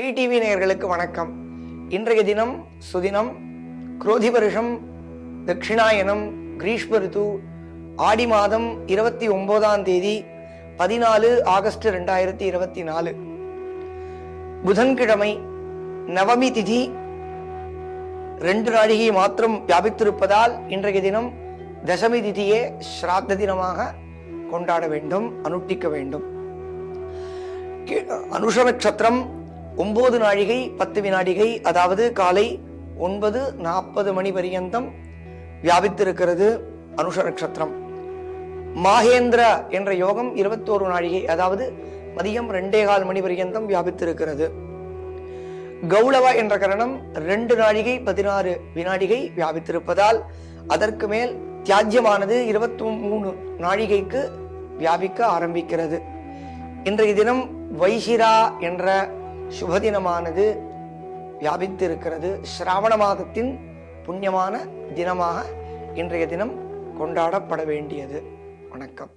TV நேயர்களுக்கு வணக்கம். இன்றைய தினம் சுதினம் குரோதி வருஷம் தட்சிணாயனம் கிரீஷ்ம ரித்து ஆடி மாதம் இருபத்தி ஒன்பதாம் தேதி பதினாலு ஆகஸ்ட் ரெண்டாயிரத்தி இருபத்தி நாலு. புதன்கிழமை நவமி திதி ரெண்டு நாழிகை மாத்திரம் வியாபித்திருப்பதால் இன்றைய தினம் தசமி திதியே ஸ்ராத்த தினமாக கொண்டாட வேண்டும் அனுஷ்டிக்க வேண்டும். அனுஷ நட்சத்திரம் ஒன்பது நாழிகை பத்து வினாடிகை அதாவது காலை ஒன்பது நாற்பது மணி பரியந்தம் வியாபித்திருக்கிறது அனுஷ நட்சத்திரம் மாகேந்திர என்ற யோகம் இருபத்தோரு நாழிகை அதாவது மதியம் ரெண்டே கால் மணி பரியந்தம் வியாபித்திருக்கிறது. கௌளவ என்ற கரணம் ரெண்டு நாழிகை பதினாறு வினாடிகை வியாபித்திருப்பதால் அதற்கு மேல் தியாஜ்யமானது இருபத்தி மூணு நாழிகைக்கு வியாபிக்க ஆரம்பிக்கிறது. இன்றைய தினம் வைசிரா என்ற சுபதினமானது வியாபித்திருக்கிறது. சிராவண மாதத்தின் புண்ணியமான தினமாக இன்றைய தினம் கொண்டாடப்பட வேண்டியது. வணக்கம்.